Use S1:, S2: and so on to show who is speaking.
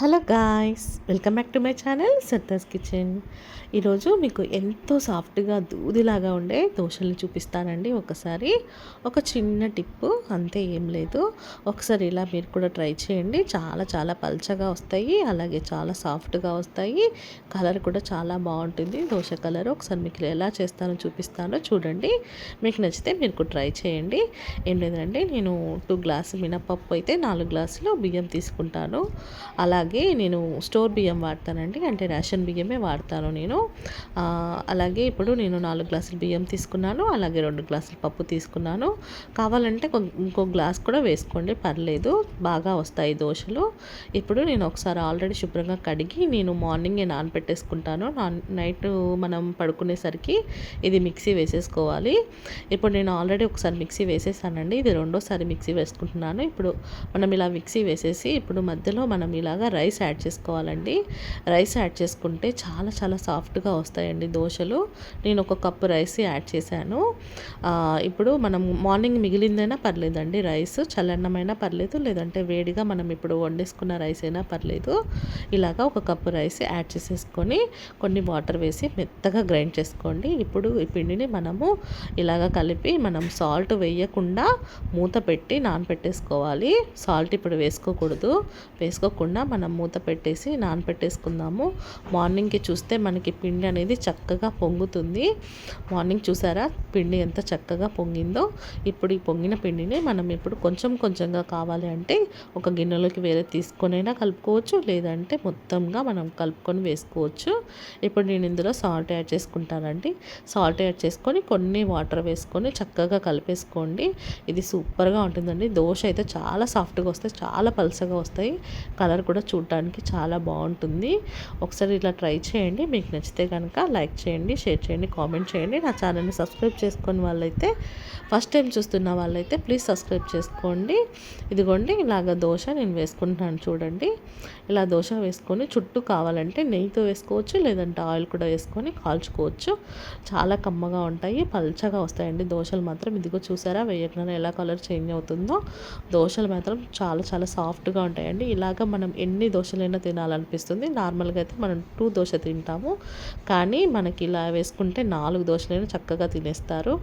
S1: Hello guys welcome back to my channel Sarda's Kitchen. ఈరోజు మీకు ఎంతో సాఫ్ట్గా దూదిలాగా ఉండే దోశలు చూపిస్తానండి ఒకసారి. ఒక చిన్న టిప్పు అంతే ఏం లేదు. ఒకసారి ఇలా మీరు కూడా ట్రై చేయండి. చాలా చాలా పల్చగా వస్తాయి అలాగే చాలా సాఫ్ట్గా వస్తాయి. కలర్ కూడా చాలా బాగుంటుంది. దోశ కలర్ ఒకసారి మీకు ఎలా చేస్తానో చూపిస్తానో. చూడండి మీకు నచ్చితే మీరు ట్రై చేయండి. ఏం లేదండి నేను టూ గ్లాసు మినపప్పు అయితే నాలుగు గ్లాసులు బియ్యం తీసుకుంటాను. అలాగే అలాగే నేను స్టోర్ బియ్యం వాడతానండి. అంటే రేషన్ బియ్యమే వాడతాను నేను. అలాగే ఇప్పుడు నేను నాలుగు గ్లాసులు బియ్యం తీసుకున్నాను. అలాగే రెండు గ్లాసులు పప్పు తీసుకున్నాను. కావాలంటే ఇంకో గ్లాస్ కూడా వేసుకోండి. పర్లేదు. బాగా వస్తాయి దోశలు. ఇప్పుడు నేను ఒకసారి ఆల్రెడీ శుభ్రంగా కడిగి నేను మార్నింగే నానపెట్టేసుకుంటాను. నైట్ మనం పడుకునేసరికి ఇది మిక్సీ వేసేసుకోవాలి. ఇప్పుడు నేను ఆల్రెడీ ఒకసారి మిక్సీ వేసేసానండి. ఇది రెండోసారి మిక్సీ వేసుకుంటున్నాను. ఇప్పుడు మనం ఇలా మిక్సీ వేసేసి ఇప్పుడు మధ్యలో మనం ఇలాగా రైస్ యాడ్ చేసుకోవాలండి. రైస్ యాడ్ చేసుకుంటే చాలా చాలా సాఫ్ట్గా వస్తాయండి దోశలు. నేను ఒక కప్పు రైస్ యాడ్ చేశాను. ఇప్పుడు మనం మార్నింగ్ మిగిలిందైనా పర్లేదండి రైస్ చల్లన్నమైనా పర్లేదు లేదంటే వేడిగా మనం ఇప్పుడు వండేసుకున్న రైస్ అయినా పర్లేదు. ఇలాగా ఒక కప్పు రైస్ యాడ్ చేసేసుకొని కొన్ని వాటర్ వేసి మెత్తగా గ్రైండ్ చేసుకోండి. ఇప్పుడు ఈ పిండిని మనము ఇలాగ కలిపి మనం సాల్ట్ వేయకుండా మూత పెట్టి నానపెట్టేసుకోవాలి. సాల్ట్ ఇప్పుడు వేసుకోకూడదు. వేసుకోకుండా మనం మనం మూత పెట్టేసి నానపెట్టేసుకుందాము. మార్నింగ్కి చూస్తే మనకి పిండి అనేది చక్కగా పొంగుతుంది. మార్నింగ్ చూసారా? పిండి ఎంత చక్కగా పొంగిందో. ఇప్పుడు ఈ పొంగిన పిండిని మనం ఇప్పుడు కొంచెం కొంచెంగా కావాలి అంటే ఒక గిన్నెలోకి వేరే తీసుకొనైనా కలుపుకోవచ్చు. లేదంటే మొత్తంగా మనం కలుపుకొని వేసుకోవచ్చు. ఇప్పుడు నేను ఇందులో సాల్ట్ యాడ్ చేసుకుంటానండి. సాల్ట్ యాడ్ చేసుకొని కొన్ని వాటర్ వేసుకొని చక్కగా కలిపేసుకోండి. ఇది సూపర్గా ఉంటుందండి. దోశ అయితే చాలా సాఫ్ట్గా వస్తాయి. చాలా పలసగా వస్తాయి. కలర్ కూడా చూడటానికి చాలా బాగుంటుంది. ఒకసారి ఇలా ట్రై చేయండి. మీకు నచ్చితే కనుక లైక్ చేయండి షేర్ చేయండి కామెంట్ చేయండి. నా ఛానల్ని సబ్స్క్రైబ్ చేసుకుని వాళ్ళైతే ఫస్ట్ టైం చూస్తున్న వాళ్ళైతే ప్లీజ్ సబ్స్క్రైబ్ చేసుకోండి. ఇదిగోండి ఇలాగ దోశ నేను వేసుకుంటున్నాను చూడండి. ఇలా దోశ వేసుకొని చుట్టూ కావాలంటే నెయ్యితో వేసుకోవచ్చు లేదంటే ఆయిల్ కూడా వేసుకొని కాల్చుకోవచ్చు. చాలా కమ్మగా ఉంటాయి పల్చగా వస్తాయండి దోశలు మాత్రం. ఇదిగో చూసారా వేయకుండా ఎలా కలర్ చేంజ్ అవుతుందో. దోశలు మాత్రం చాలా చాలా సాఫ్ట్గా ఉంటాయండి. ఇలాగ మనం ఎన్ని ఎన్ని దోశలైనా తినాలనిపిస్తుంది. నార్మల్గా అయితే మనం టూ దోశ తింటాము. కానీ మనకి ఇలా వేసుకుంటే నాలుగు దోశలైనా చక్కగా తినేస్తారు.